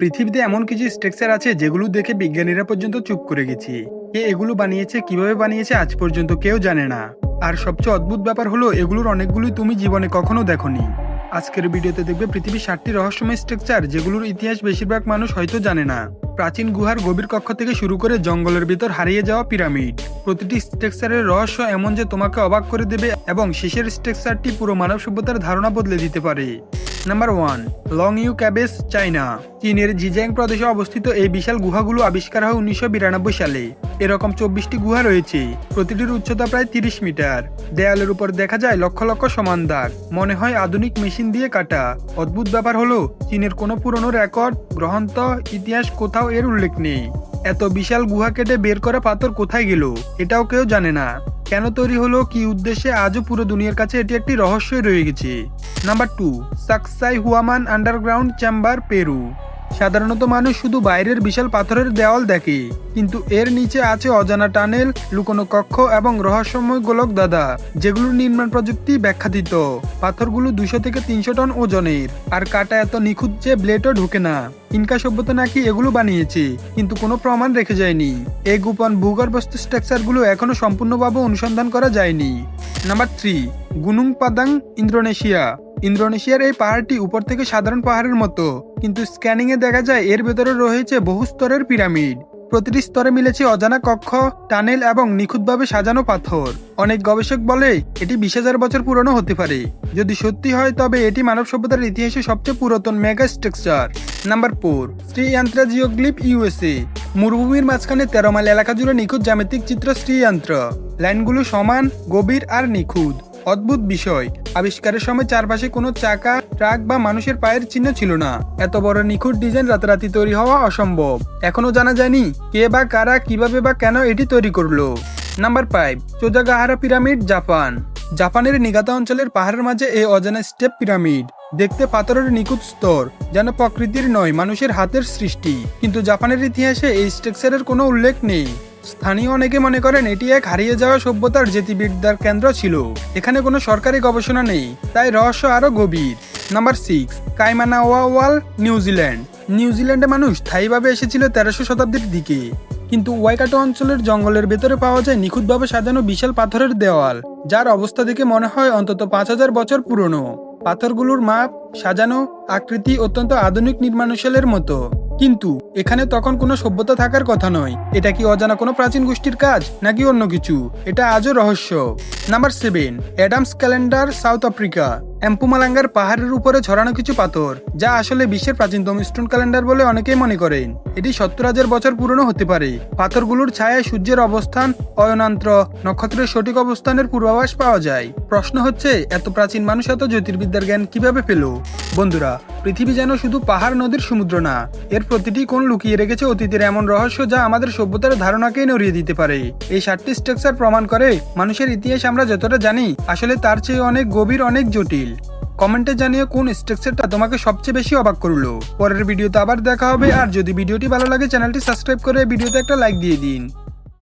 পৃথিবীতে এমন কিছু স্ট্রাকচার আছে যেগুলো দেখে বিজ্ঞানীরা পর্যন্ত চুপ করে গেছি। কে এগুলো বানিয়েছে, কীভাবে বানিয়েছে, আজ পর্যন্ত কেউ জানে না। আর সবচেয়ে অদ্ভুত ব্যাপার হলো, এগুলোর অনেকগুলোই তুমি জীবনে কখনো দেখোনি। আজকের ভিডিওতে দেখবে পৃথিবীর ষাটটি রহস্যময় স্ট্রাকচার যেগুলোর ইতিহাস বেশিরভাগ মানুষ হয়তো জানে না। প্রাচীন গুহার গভীর কক্ষ থেকে শুরু করে জঙ্গলের ভিতর হারিয়ে যাওয়া পিরামিড। প্রতিটি স্ট্রাকচারের রহস্য এমন যে তোমাকে অবাক করে দেবে এবং শেষের স্ট্রাকচারটি পুরো মানব সভ্যতার ধারণা বদলে দিতে পারে। Number one Longyou caves China চীনের জিজ্যাং প্রদেশে অবস্থিত এই বিশাল গুহাগুলো আবিষ্কার হয় উনিশশো বিরানব্বই সালে। এরকম চব্বিশটি গুহা রয়েছে, প্রতিটির উচ্চতা প্রায় তিরিশ মিটার। দেয়ালের উপর দেখা যায় লক্ষ লক্ষ সমান দাগ মনে হয় আধুনিক মেশিন দিয়ে কাটা। অদ্ভুত ব্যাপার হলো, চীনের কোনো পুরনো রেকর্ড গ্রহন্ত ইতিহাস কোথাও এর উল্লেখ নেই। এত বিশাল গুহা কেটে বের করা পাথর কোথায় গেল, এটাও কেউ জানে না। কেন তৈরি হলো কি উদ্দেশ্যে আজও পুরো দুনিয়ার কাছে এটি একটি রহস্যই রয়ে গেছে? Number two Sacsayhuaman underground chamber Peru সাধারণত মানুষ শুধু বাইরের বিশাল পাথরের দেওয়াল দেখে, কিন্তু এর নিচে আছে অজানা টানেল, লুকোনো কক্ষ এবং রহস্যময় গোলক দাদা, যেগুলোর নির্মাণ প্রযুক্তি ব্যাখ্যাতিত। পাথরগুলো দুশো থেকে তিনশো টন ওজনের, আর কাটা এত নিখুঁত যে ব্লেডও ঢোকে না। ইনকা সভ্যতা নাকি এগুলো বানিয়েছে, কিন্তু কোনো প্রমাণ রেখে যায়নি। এই গোপন ভূগর্ভস্থ স্ট্রাকচারগুলো এখনও সম্পূর্ণভাবে অনুসন্ধান করা যায়নি। Number three Gunung Padang Indonesia. ইন্দোনেশিয়ার এই পাহাড়টি উপর থেকে সাধারণ পাহাড়ের মতো, কিন্তু স্ক্যানিং এ দেখা যায় এর ভেতরে রয়েছে বহু স্তরের পিরামিড। প্রতিটি স্তরে মিলেছে অজানা কক্ষ, টানেল এবং নিখুঁতভাবে সাজানো পাথর। অনেক গবেষক বলে, এটি বিশ হাজার বছর পুরনো হতে পারে। যদি সত্যি হয়, তবে এটি মানব সভ্যতার ইতিহাসে সবচেয়ে পুরাতন mega structure. Number four Sriyantra geoglyph USA. মরুভূমির মাঝখানে তেরো মাইল এলাকা জুড়ে নিখুঁত জ্যামিতিক চিত্র শ্রীযন্ত্র। লাইনগুলো সমান, গভীর আর নিখুঁত। অদ্ভুত বিষয়। আবিষ্কারের সময় চারপাশে কোনো চাকা, ট্রাক বা মানুষের পায়ের চিহ্ন ছিল না। এত বড় নিখুঁত ডিজাইন রাতারাতি তৈরি হওয়া অসম্ভব। এখনও জানা যায়নি কে বা কারা, কীভাবে বা কেন এটি তৈরি করল। Number five Chojagahara pyramid, Japan. জাপানের নিগাতা অঞ্চলের পাহাড়ের মাঝে এই অজানা স্টেপ পিরামিড। দেখতে পাথরের নিখুঁত স্তর, যেন প্রকৃতির নয়, মানুষের হাতের সৃষ্টি। কিন্তু জাপানের ইতিহাসে এই স্ট্রাকচারের কোনো উল্লেখ নেই। স্থানীয় অনেকে মনে করেন এটি এক হারিয়ে যাওয়া সভ্যতার জ্যোতির্বিদ্যার কেন্দ্র ছিল। এখানে কোনো সরকারি গবেষণা নেই, তাই রহস্য আরও গভীর। নাম্বার সিক্স, কাইমানাওয়াওয়াল নিউজিল্যান্ড নিউজিল্যান্ডে মানুষ স্থায়ীভাবে এসেছিল তেরোশো শতাব্দীর দিকে। কিন্তু ওয়াইকাটো অঞ্চলের জঙ্গলের ভেতরে পাওয়া যায় নিখুঁতভাবে সাজানো বিশাল পাথরের দেওয়াল, যার অবস্থা দেখে মনে হয় অন্তত পাঁচ হাজার বছর পুরনো। পাথরগুলোর মাপ, সাজানো আকৃতি অত্যন্ত আধুনিক নির্মাণশৈলের মতো। কিন্তু এখানে তখন কোনো সভ্যতা থাকার কথা নয়। এটা কি অজানা কোনো প্রাচীন গোষ্ঠীর কাজ, নাকি অন্য কিছু? এটা আজও রহস্য। Number seven Adam's calendar South Africa এম্পুমালাঙ্গার পাহাড়ের উপরে ছড়ানো কিছু পাথর, যা আসলে বিশ্বের প্রাচীনতম স্টোন ক্যালেন্ডার বলে অনেকেই মনে করেন। এটি সত্তর হাজার বছর পুরনো হতে পারে। পাথরগুলোর ছায়ায় সূর্যের অবস্থান, অয়নান্ত্র, নক্ষত্রের সঠিক অবস্থানের পূর্বাভাস পাওয়া যায়। প্রশ্ন হচ্ছে, এত প্রাচীন মানুষ এত জ্যোতির্বিদ্যার জ্ঞান কীভাবে পেল? বন্ধুরা, পৃথিবী যেন শুধু পাহাড়, নদীর সমুদ্র না, এর প্রতিটি কোণ লুকিয়ে রেখেছে অতীতের এমন রহস্য যা আমাদের সভ্যতার ধারণাকেই নড়িয়ে দিতে পারে। এই সাতটি স্ট্রাকচার প্রমাণ করে, মানুষের ইতিহাস আমরা যতটা জানি, আসলে তার চেয়ে অনেক গভীর, অনেক জটিল। কমেন্টে জানিয়ে কোন স্ট্রাকচারটা তোমাকে সবচেয়ে বেশি অবাক করল। পরের ভিডিওতে আবার দেখা হবে, আর যদি ভিডিওটি ভালো লাগে, চ্যানেলটি সাবস্ক্রাইব করে ভিডিওতে একটা লাইক দিয়ে দিন।